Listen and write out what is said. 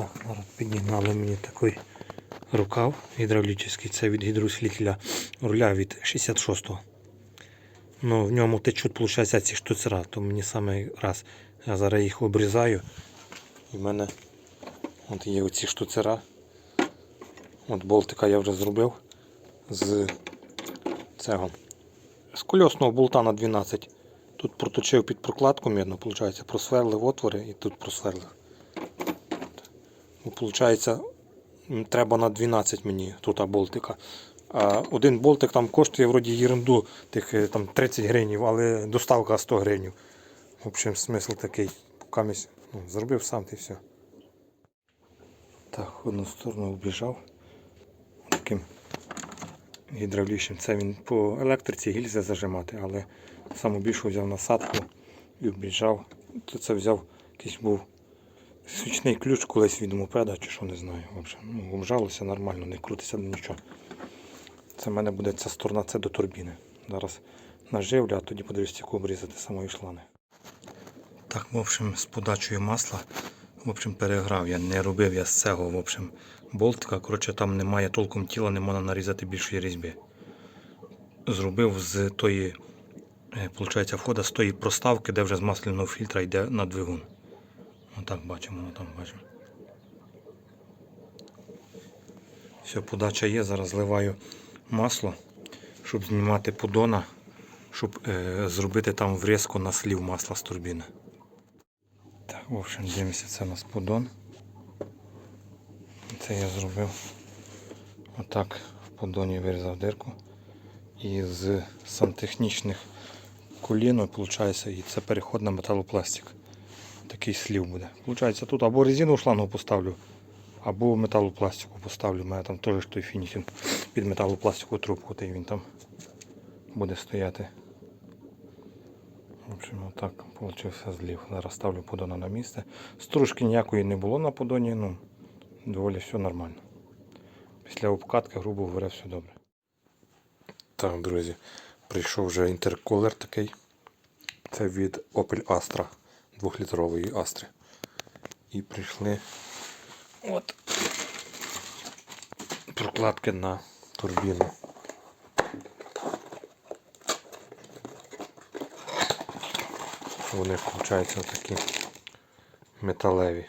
Так, зараз підігнали мені такий рукав гідравлічний. Це від гідроусилителя руля від 66-го. Ну, в ньому течуть, виходить, ці штуцера, то мені саме раз. Я зараз їх обрізаю. І в мене от є оці штуцера. От болтика я вже зробив з цього. З кольосного болта на 12. Тут проточив під прокладку мідно, виходить, просверлив отвори і тут просверлив. Получається, треба на 12 мені тут болтика. А один болтик там коштує вроді ерунду тих е, там 30 гривень, але доставка 100 гривень. В общем, смисл такий. Покамість ну, зробив сам ти все. Так, в одну сторону вбіжав. Таким гідравлічним. Це він по електриці гільзи зажимати, але саму більшу взяв насадку і вбіжав. Це взяв якийсь був свічний ключ колись від мопеда чи що не знаю. Ну, обжалося нормально, не крутиться нічого. Це в мене буде ця сторона, це до турбіни. Зараз наживлю, а тоді подивлюсь, яку обрізати самої шлани. Так, в общем, з подачею масла в общем, переграв. Я не робив я з цього в общем, болтика. Коротше, там немає толком тіла, не можна нарізати більшої різьби. Зробив з тої, е, входа з тої проставки, де вже з масляного фільтра йде на двигун. Отак бачимо, воно там бачимо. Все, подача є. Зараз зливаю масло, щоб знімати подона, щоб е, зробити там врізку на слів масла з турбіни. Так, в общем, дивимося, це у нас подон. Це я зробив отак в подоні вирізав дирку. І з сантехнічних колінок, виходить, і це переход на металопластик. Такий слів буде. Получається, тут або резину шлангу поставлю, або металопластику поставлю. У мене там теж той фінішинг під металопластику трубку, та й він там буде стояти. В общем, отак вийшов злів. Зараз ставлю подона на місце. Стружки ніякої не було на подоні, ну доволі все нормально. Після обкатки, грубо говоря, все добре. Так, друзі, прийшов вже інтеркулер такий. Це від Opel Astra, 2-літрової Астри. І прийшли от прокладки на турбіну. Вони, виходить, такі металеві.